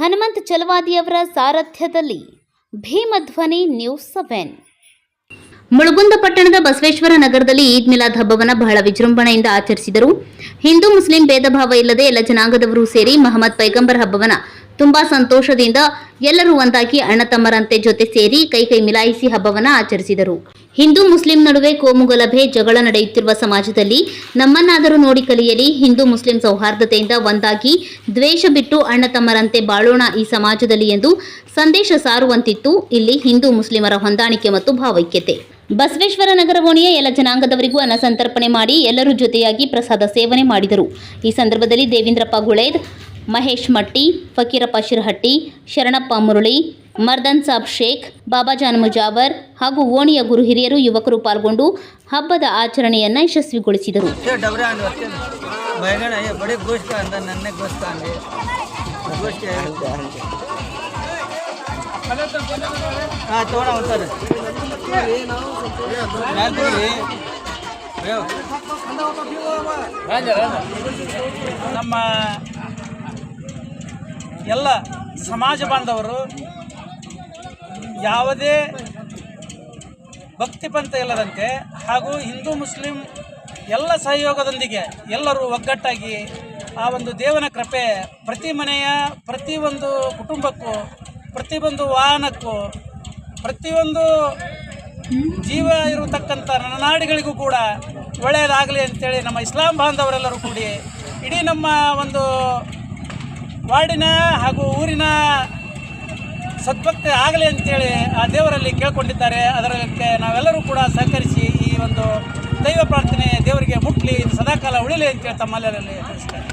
ಹನುಮಂತ್ ಚಲವಾದಿಯವರ ಸಾರಥ್ಯದಲ್ಲಿ Bhimadhwani news seven. Mulugunda ಪಟ್ಟಣದ ಬಸವೇಶ್ವರ ನಗರದಲ್ಲಿ ಈದ್ ಮಿಲಾದ್ ಹಬ್ಬವನ್ನು ಬಹಳ ವಿಜೃಂಭಣೆಯಿಂದ ಆಚರಿಸಿದರು. ಹಿಂದೂ, ಮುಸ್ಲಿಂ ಭೇದ ಭಾವ ಇಲ್ಲದೆ ಎಲ್ಲ ಜನಾಂಗದವರು ಸೇರಿ ಮಹಮ್ಮದ್ ಪೈಗಂಬರ್ ಹಬ್ಬವನ್ನ ತುಂಬಾ ಸಂತೋಷದಿಂದ ಎಲ್ಲರೂ ಒಂದಾಗಿ ಅಣ್ಣ ತಮ್ಮರಂತೆ ಜೊತೆ ಸೇರಿ ಕೈ ಕೈ ಮಿಲಾಯಿಸಿ ಹಬ್ಬವನ್ನ ಆಚರಿಸಿದರು. ಹಿಂದೂ ಮುಸ್ಲಿಂ ನಡುವೆ ಕೋಮು ಗಲಭೆ ಜಗಳ ನಡೆಯುತ್ತಿರುವ ಸಮಾಜದಲ್ಲಿ ನಮ್ಮನ್ನಾದರೂ ನೋಡಿ ಕಲಿಯಲಿ. ಹಿಂದೂ ಮುಸ್ಲಿಂ ಸೌಹಾರ್ದತೆಯಿಂದ ಒಂದಾಗಿ ದ್ವೇಷ ಬಿಟ್ಟು ಅಣ್ಣ ತಮ್ಮರಂತೆ ಬಾಳೋಣ ಈ ಸಮಾಜದಲ್ಲಿ ಎಂದು ಸಂದೇಶ ಸಾರುವಂತಿತ್ತು. ಇಲ್ಲಿ ಹಿಂದೂ ಮುಸ್ಲಿಮರ ಹೊಂದಾಣಿಕೆ ಮತ್ತು ಭಾವೈಕ್ಯತೆ. ಬಸವೇಶ್ವರ ನಗರ ಓಣಿಯ ಎಲ್ಲ ಜನಾಂಗದವರಿಗೂ ಅನ್ನ ಸಂತರ್ಪಣೆ ಮಾಡಿ ಎಲ್ಲರೂ ಜೊತೆಯಾಗಿ ಪ್ರಸಾದ ಸೇವನೆ ಮಾಡಿದರು. ಈ ಸಂದರ್ಭದಲ್ಲಿ ದೇವೇಂದ್ರಪ್ಪ ಗುಳೇದ್ ಮಹೇಶ್ ಮಟ್ಟಿ ಫಕೀರಪ್ಪ ಶಿರಹಟ್ಟಿ ಶರಣಪ್ಪ ಮುರಳಿ ಮರ್ದನ್ ಸಾಬ್ ಶೇಖ್ ಬಾಬಾಜಾನ್ ಮುಜಾವರ್ ಹಾಗೂ ಓಣಿಯ ಗುರು ಹಿರಿಯರು ಯುವಕರು ಪಾಲ್ಗೊಂಡು ಹಬ್ಬದ ಆಚರಣೆಯನ್ನು ಯಶಸ್ವಿಗೊಳಿಸಿದರು. ನಮ್ಮ ಎಲ್ಲ ಸಮಾಜ ಬಾಂಧವರು ಯಾವುದೇ ಭಕ್ತಿ ಪಂಥ ಇಲ್ಲದಂತೆ ಹಾಗೂ ಹಿಂದೂ ಮುಸ್ಲಿಂ ಎಲ್ಲ ಸಹಯೋಗದೊಂದಿಗೆ ಎಲ್ಲರೂ ಒಗ್ಗಟ್ಟಾಗಿ ಆ ಒಂದು ದೇವನ ಕೃಪೆ ಪ್ರತಿ ಮನೆಯ ಪ್ರತಿಯೊಂದು ಕುಟುಂಬಕ್ಕೂ ಪ್ರತಿಯೊಂದು ವಾಹನಕ್ಕೂ ಪ್ರತಿಯೊಂದು ಜೀವ ಇರತಕ್ಕಂಥ ನಾಡಿಗಳಿಗೂ ಕೂಡ ಒಳ್ಳೆಯದಾಗಲಿ ಅಂತೇಳಿ ನಮ್ಮ ಇಸ್ಲಾಂ ಬಾಂಧವರೆಲ್ಲರೂ ಕೂಡಿ ಇಡೀ ನಮ್ಮ ಒಂದು ವಾರ್ಡಿನ ಹಾಗೂ ಊರಿನ ಸದ್ಭಕ್ತಿ ಆಗಲಿ ಅಂತೇಳಿ ಆ ದೇವರಲ್ಲಿ ಕೇಳ್ಕೊಂಡಿದ್ದಾರೆ. ಅದರಕ್ಕೆ ನಾವೆಲ್ಲರೂ ಕೂಡ ಸಹಕರಿಸಿ ಈ ಒಂದು ದೈವ ಪ್ರಾರ್ಥನೆ ದೇವರಿಗೆ ಮುಟ್ಲಿ ಸದಾಕಾಲ ಉಳಿಲಿ ಅಂತೇಳಿ ತಮ್ಮಲ್ಲರಲ್ಲಿ ತಿಳಿಸ್ತಾರೆ.